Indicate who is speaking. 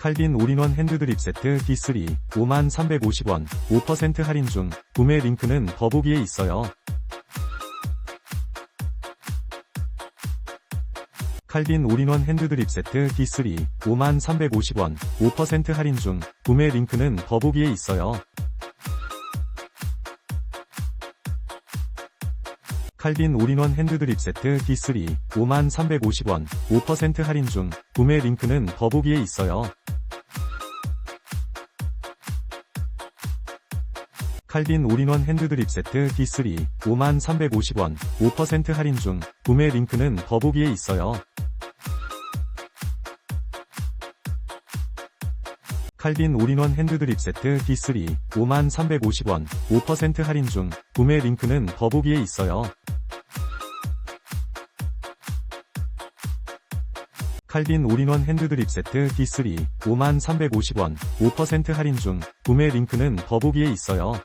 Speaker 1: 칼빈 올인원 핸드드립 세트 D3 5350원 5% 할인 중 구매 링크는 더보기에 있어요. 칼빈 올인원 핸드드립 세트 D3 5350원 5% 할인 중 구매 링크는 더보기에 있어요. 칼빈 올인원 핸드드립 세트 D3 5350원 5% 할인 중 구매 링크는 더보기에 있어요. 칼빈 올인원 핸드드립 세트 D3 5350원 5% 할인 중 구매 링크는 더보기에 있어요. 칼빈 올인원 핸드드립 세트 D3 5350원 5% 할인 중 구매 링크는 더보기에 있어요. 칼빈 올인원 핸드드립 세트 D3 5350원 5% 할인 중 구매 링크는 더보기에 있어요.